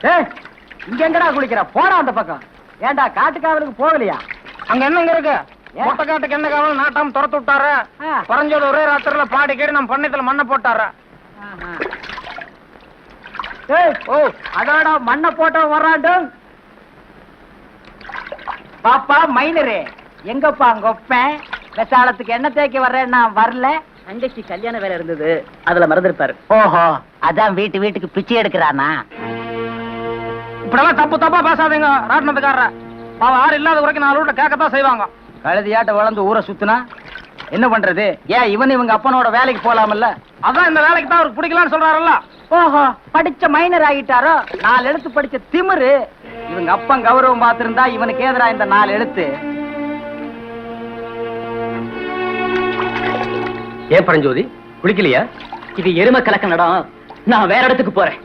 ஏய் இங்க எங்கடா குளிக்கிற? போடா அந்த பக்கம். ஏன்டா காட்டுக்காவலுக்கு போகலையா? அங்க என்னங்க இருக்கு? மொட்டை காட்டுக்கு என்ன காவல்? நாட்டாம துரத்து விட்டாரு. ஆ. குறைஞ்சது ஒரே ராத்திரில பாடி கேடி நம்ம பண்ணத்துல மண்ணை போட்டாரு. ஏய் ஓ அதோட மண்ணை போட்ட வர்றாண்டும் பாப்பா மைனரே எங்கப்பா கொப்பேன் விசாலத்துக்கு என்ன தேய்க்க வர்றேன்? நான் வரல. தங்கச்சி கல்யாண வேலை இருந்தது. அதுல மறந்துருப்பாரு. ஓஹோ அதான் வீட்டு வீட்டுக்கு பிச்சை எடுக்கிறானா? இப்படிலாம் தப்பு தப்பா பேசாதீங்க ராட்டினத்துக்காரர. அவன் ஆறு இல்லாத வரைக்கும் நாலு வீட்டுல கேட்கத்தான் செய்வாங்க. கழுதியாட்ட வளர்ந்து ஊரை சுத்துனா என்ன பண்றது? ஏன் இவன் இவங்க அப்பனோட வேலைக்கு போலாமல்ல? அதான் இந்த வேலைக்கு தான் அவருக்கு பிடிக்கலாம்னு சொல்றாருல்ல. ஓஹோ படிச்ச மைனர் ஆகிட்டாரோ? நாலு எழுத்து படிச்ச திமிரு. இவங்க அப்பன் கௌரவம் பார்த்திருந்தா இவனுக்கு ஏதரா இந்த நாலு எழுத்து. ஏன் பரஞ்சோதி? குளிக்கலையா? இது எரும கலக்க நடம் நான் வேற இடத்துக்கு போறேன்.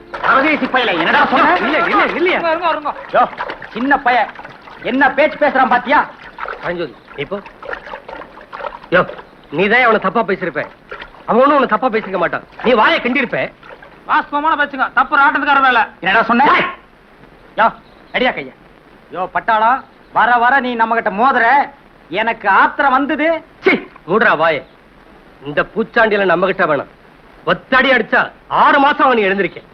சொன்ன? பைய என்ன பேச்சு பேசுறான் பாத்தியா? இப்போ? யோ நீ தான் அவனை தப்பா பேசியிருப்ப. அவன் ஒண்ணும் உன்னை தப்பா பேசிருக்க மாட்டான். நீ வாயை கிண்டிருப்ப வாஸ்தவமான பேச்சுங்க. தப்பு ராட்டத்துக்கார வேலை. என்னடா சொன்ன? யோ! அடியா கையா. யோ பட்டாளா வர வர நீ நம்ம கிட்ட மோதுற. எனக்கு ஆத்திரம் வந்தது. மூடுறா வாயை. இந்த பூச்சாண்டியில நம்ம கிட்ட வேணாம். ஒத்தடி அடிச்சா ஆறு மாசம் அவன் எழுந்திருக்கேன்.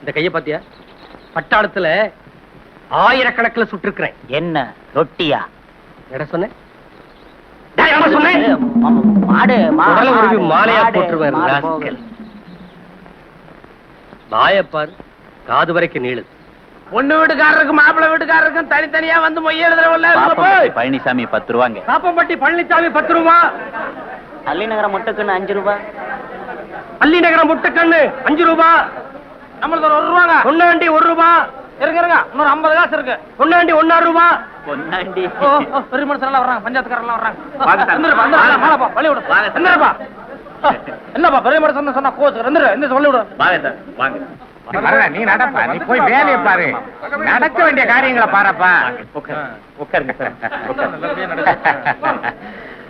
இந்த கைய பாத்தியா? பட்டாளத்துல ஆயிரக்கணக்குல சுட்டிருக்கிறேன். என்ன? ரொட்டியா? எட சொன்னேன். காது வரைக்கும் நீளுது பொண்ணு வீட்டுக்காரருக்கு மாப்பிள்ளை வீட்டுக்காரருக்கும் தனித்தனியா வந்து மொய் எழுதுறவல்ல பழனிசாமி பத்து ரூபாங்க. பாப்பம்பட்டி பழனிசாமி பத்து ரூபா. அள்ளிநகரம் முட்டைக்குன்னு அஞ்சு ரூபாய் அள்ளி நகரம் முட்டைக்கண்ணு அஞ்சு ரூபா. நம்மளுக்கு ஒரு ரூபாங்க. பொன்னாண்டி ஒரு ரூபா. இருங்க இருங்க. இன்னொரு ஐம்பது காசு இருக்கு. பொன்னாண்டி ஒன்னாறு ரூபா. பொன்னாண்டி. பெரிய மனுஷன் எல்லாம் வர்றாங்க. பஞ்சாயத்துக்காரெல்லாம் வழி விடு. ஆ, என்னப்பா பெரிய மனுஷன் சொன்னா கோச்சு எந்திரு எந்திரு சொல்லி விடு. வாங்க சார். வாங்க. நீ நடப்பா. நீ போய் வேலையை பாரு. நடக்க வேண்டிய காரியங்களை பாருப்பா. உட்காருங்க.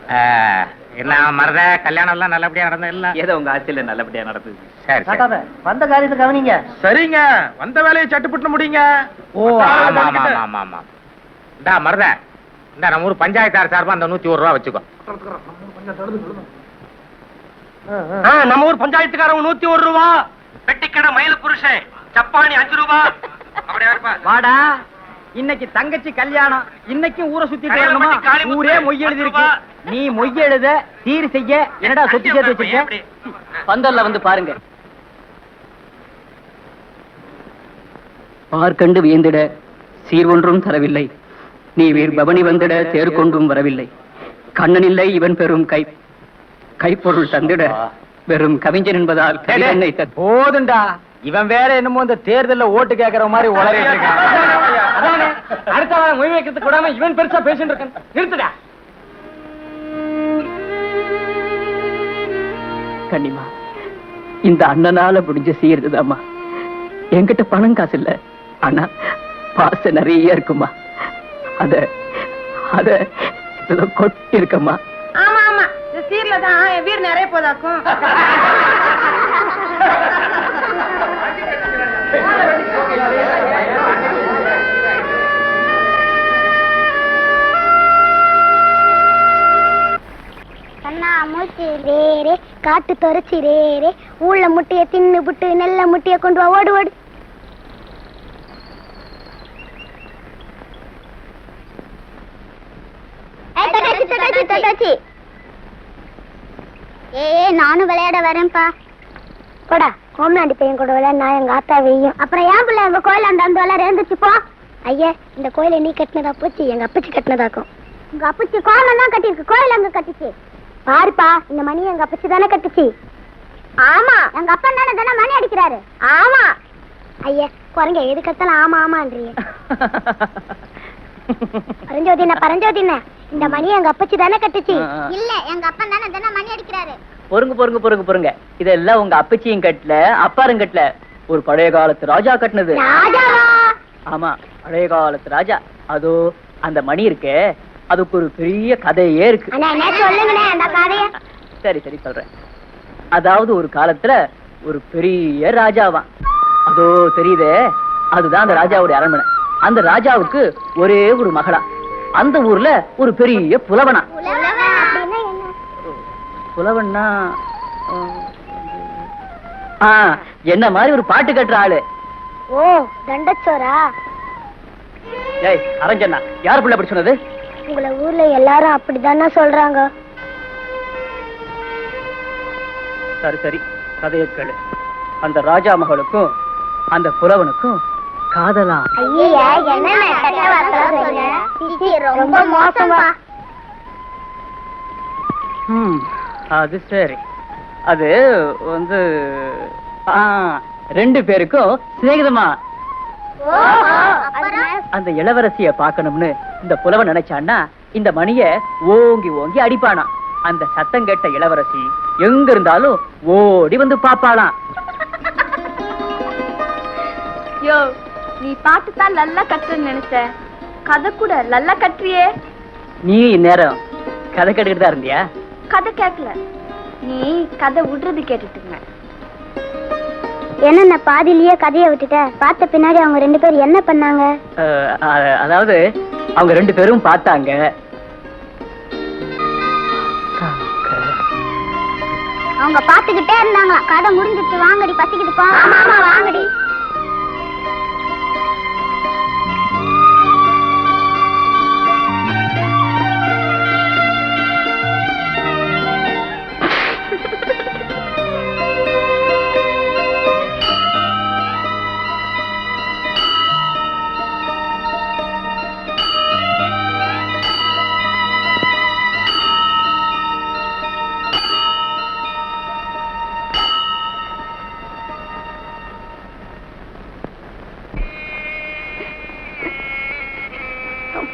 மறத கல்யாணம் எல்லாம் நல்லபடியா நடந்தது இல்ல? ஏதோ உங்க ஆட்சியில நல்லபடியா நடந்தது. சரி சரி. வந்த காரியத்தை கவனிங்க. சரிங்க. வந்த வேலையை சட்டுப்பட்டு முடிங்க. ஓ ஆமா ஆமா ஆமா ஆமா ஆமா. இந்தா மருத. இந்த நம்ம ஊர் பஞ்சாயத்தார் சார்பா அந்த நூத்தி ஒரு ரூபா வச்சுக்கோ. நம்ம ஊர் பஞ்சாயத்துக்காரங்க நூத்தி ஒரு ரூபா. வெட்டிக்கடை மயில புருஷன் சப்பானி அஞ்சு ரூபா. அப்படியா இருப்பா? வாடா. இன்னைக்கு தங்கச்சி கல்யாணம் இன்னைக்கும் ஊரை சுத்தி ஊரே மொய் எழுதி இருக்கு. பத்து நீ மொய் எழுத சீர் செய்ய என்னடா சொத்து சேர்த்து வச்சிருக்க? பந்தல்ல வந்து பாருங்க. பார்க்கண்டு வியந்திட சீர் ஒன்றும் தரவில்லை. நீ வீர் பவனி வந்திட தேர் கொண்டும் வரவில்லை கண்ணனில்லை இவன் பெரும் கை. கைப்பொருள் தந்திட வெறும் கவிஞன் என்பதால் போதுண்டா. இவன் வேற என்னமோ இந்த தேர்தல்ல ஓட்டு கேக்குற மாதிரி உளறிட்டு இருக்கான். அதானே அடுத்தவன் மொய் வைக்கிறதுக்கு விடாம இவன் பெருசா பேசிட்டு இருக்கான். நிறுத்துடா. கண்ணிமா இந்த அண்ணனால முடிஞ்ச சீர்துதாம்மா என்கிட்ட பணம் காசு இல்ல ஆனா பாசம் நிறைய இருக்குமா அத அத ஏதோ கொட்டி இருக்கம்மா ஆமா ஆமா. இந்த சீர்ல தான் என் வீடு நிறைய போதாக்கும். கண்ணா ரேரே காட்டு தொரைச்சி ரேரே ஊள்ள முட்டைய தின்னு புட்டு நெல்ல முட்டைய கொண்டு வா ஓடு ஓடு. ஏய் நானும் விளையாட வரேன்ப்பா. போடா கோமநாடி பையன் கூட விளையாட நான் எங்க ஆத்தா வெய்யும் அப்புறம் ஏன் பிள்ளை உங்க கோயில் அந்த அந்த விளையாட இருந்துச்சு போ. ஐயா இந்த கோயிலை நீ கட்டினதா போச்சு எங்க அப்பச்சி கட்டினதாக்கும். உங்க அப்பச்சி கோலம் தான் கட்டிருக்கு கோயில் அங்க கட்டுச்சு? பாருப்பா இந்த மணி எங்க அப்பச்சி தானே கட்டுச்சு. ஆமா. எங்க அப்பா தானே தானே மணி அடிக்கிறாரு. ஆமா. ஐயா குரங்க எது கத்தாலும் ஆமா ஆமான்றியே பரஞ்சோதின பரஞ்சோதின இந்த மணி எங்க அப்பச்சி தானே கட்டுச்சு. இல்ல எங்க அப்பா தானே தானே மணி அடிக்கிறாரு. பொறுங்க பொறுங்க பொறுங்க பொறுங்க. இதெல்லாம் உங்க அப்பச்சியும் கட்டல அப்பாரும் கட்டல. ஒரு பழைய காலத்து ராஜா கட்டினது. ராஜாவா? ஆமா பழைய காலத்து ராஜா. அதோ அந்த மணி இருக்கே. அதுக்கு ஒரு பெரிய கதையே இருக்கு. சரி சரி சொல்றேன். அதாவது ஒரு காலத்துல ஒரு பெரிய ராஜாவான் அதோ தெரியுதே? அதுதான் அந்த ராஜாவுடைய அரண்மனை. அந்த ராஜாவுக்கு ஒரே ஒரு மகளா. அந்த ஊர்ல ஒரு பெரிய புலவனா. புலவன்னா என்ன மாதிரி ஒரு பாட்டு கட்டுற ஆளு? ஓ தண்டச்சோரா? ஏய் அரஞ்சண்ணா யார் பிள்ளை அப்படி சொன்னது? உங்களை ஊர்ல எல்லாரும் அப்படிதானே சொல்றாங்க. சரி சரி. கதையை கேளு. அந்த ராஜா மகளுக்கும் அந்த புலவனுக்கும் காதலா? ரொம்ப மோசமா. அது சரி. அது வந்து ரெண்டு பேருக்கும் சிநேகிதமா அந்த இளவரசிய பார்க்கணும்னு இந்த புலவன் நினைச்சான்னா இந்த மணிய ஓங்கி ஓங்கி அடிப்பானா? அந்த சத்தம் கேட்ட இளவரசி எங்க இருந்தாலும் ஓடி வந்து பாப்பாளாம் யோ நீ பாட்டு தான் நல்லா கட்டுன்னு நினைச்ச. கதை கூட நல்லா கட்டுறியே. நீ இந்நேரம் கதை கேட்டுக்கிட்டு தான் இருந்தியா? கதை கேட்கல. நீ கதை விடுறது கேட்டுட்டு என்ன நான் பாதியிலேயே கதையை விட்டுட்டேன் பார்த்த பின்னாடி அவங்க ரெண்டு பேரும் என்ன பண்ணாங்க? அதாவது அவங்க ரெண்டு பேரும் பார்த்தாங்க. அவங்க பாத்துக்கிட்டே இருந்தாங்களா கதை முடிஞ்சிட்டு வாங்கடி பசிக்கிட்டு போ. ஆமா ஆமா வாங்கடி.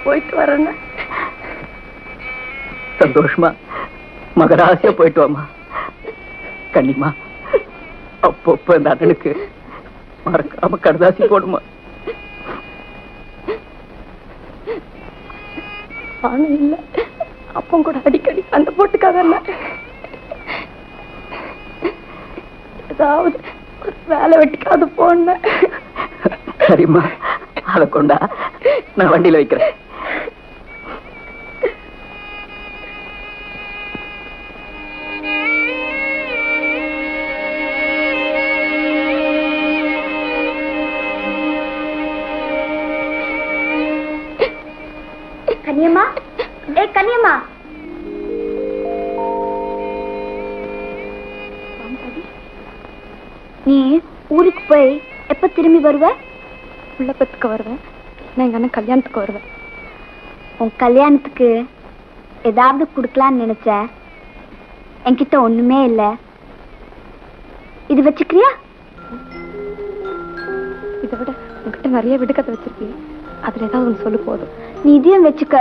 போயிட்டு வரேன்னு சந்தோஷமா. மகராசியா போயிட்டு வாமா கண்ணிமா அப்பப்ப இந்த அண்ணனுக்கு மறக்காம கடுதாசி போடுமா. நானும் இல்ல அப்போ கூட அடிக்கடி சண்டை போட்டுக்காத ஏதாவது ஒரு வேலை வெட்டிக்காது போன சரிம்மா அதை கொண்டா நான் வண்டியில வைக்கிறேன். ஏ கனியம்மா நீ ஊருக்கு போய் எப்ப திரும்பி வருவ? உள்ள பத்துக்கு வருவேன். நான் எங்க அண்ணன் கல்யாணத்துக்கு வருவேன். உன் கல்யாணத்துக்கு ஏதாவது கொடுக்கலான்னு நினைச்சேன் என்கிட்ட ஒண்ணுமே இல்ல. இது வச்சுக்கிறியா? இதை விட உங்ககிட்ட நிறைய விடுகதை வச்சிருக்கீங்க அதுல ஏதாவது ஒன்று சொல்லு போதும். நீ இதையும் வச்சுக்க.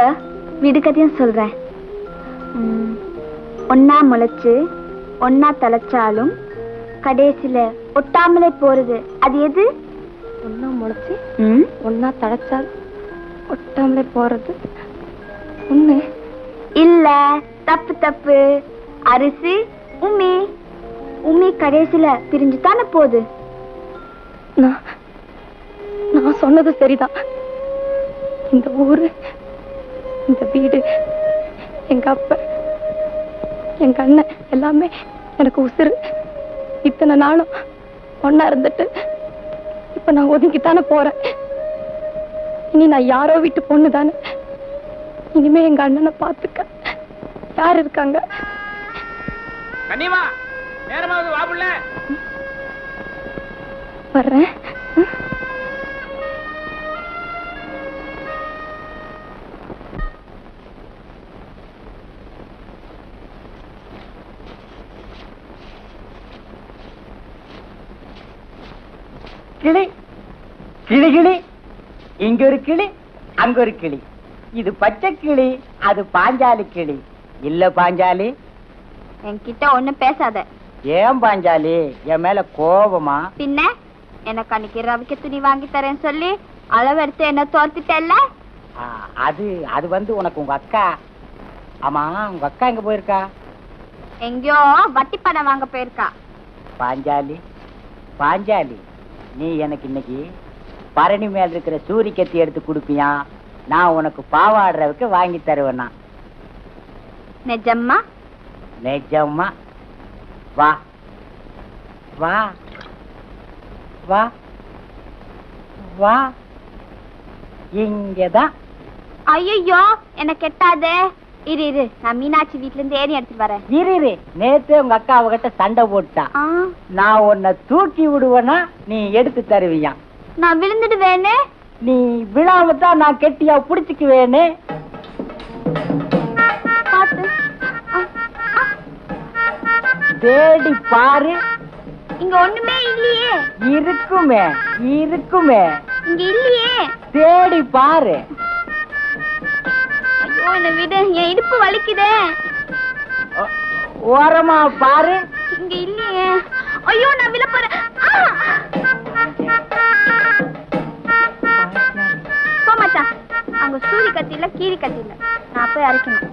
விடுகதையும் சொல்றேன். உம், ஒண்ணா முளைச்சு ஒண்ணா தலைச்சாலும் கடைசியில ஒட்டாமலே போறது. அது எது? ஒன்னா முளைச்சி ஒன்னா தழைச்சால் ஒட்டாமலே போறது. ஒண்ணு இல்ல தப்பு தப்பு. அரிசி உமி. உமி கடைசியில பிரிஞ்சு தானே போகுது. நான் நான் சொன்னது சரிதான். இந்த ஊரு இந்த வீடு எங்க அப்பா எங்க அண்ணன் எல்லாமே எனக்கு உசுறு. இத்தனை நாளும் ஒன்னா இருந்துட்டு இப்ப நான் ஒதுங்கித்தானே போறேன். இனி நான் யாரோ வீட்டு பொண்ணு தானே. இனிமே எங்க அண்ணனை பாத்துக்க யார் இருக்காங்க? நேரமாவது வர்றேன். கிளி. கிளி கிளி. இங்க ஒரு கிளி அங்க ஒரு கிளி. இது பச்சை கிளி அது பாஞ்சாலி கிளி. இல்ல பாஞ்சாலி. என்கிட்ட ஒண்ணும் பேசாத. ஏன் பாஞ்சாலி? என் மேல கோபமா பின்ன? எனக்கு அன்னைக்கு ரவிக்க துணி வாங்கி தரேன்னு சொல்லி அளவெடுத்து என்ன தோர்த்துட்டல்ல அது அது வந்து உனக்கு உங்க அக்கா. ஆமா உங்க அக்கா எங்க போயிருக்கா? எங்கேயோ வட்டி பணம் வாங்க போயிருக்கா. பாஞ்சாலி. பாஞ்சாலி. நீ எனக்கு இன்னைக்கு பரணி மேல இருக்கிற சூரி கத்தி எடுத்து கொடுப்பியா? நான் உனக்கு பாவாடுறதுக்கு வாங்கி தருவேனா. நிஜம்மா? நிஜமா வா. வா. வா. வா. இங்கதான். ஐயோ என்ன கெட்டாதே. இரு இரு. நான் மீனாட்சி வீட்ல இருந்து ஏறி எடுத்துட்டு வரேன். இரு இரு. நேத்து உங்க அக்கா அவகிட்ட சண்டை போட்டா ஆ, நான் உன்னை தூக்கி விடுவேனா நீ எடுத்து தருவியா? நான் விழுந்துடுவேனே. நீ விழாம தான் நான் கெட்டியா புடிச்சுக்குவேனே. பாத்து. ஆ, ஆ, தேடி பாரு. இங்க ஒண்ணுமே இல்லையே. இருக்குமே இருக்குமே. இங்க இல்லையே. தேடி பாரு. என்ன விடு என் இடுப்பு வலிக்குதே. ஓரமா பாரு. இங்க இல்லையே. ஐயோ நான் விழ போறேன் அங்க சூரி கத்தி இல்ல கீரி கத்தி இல்ல நான் போய் அரைக்கணும்.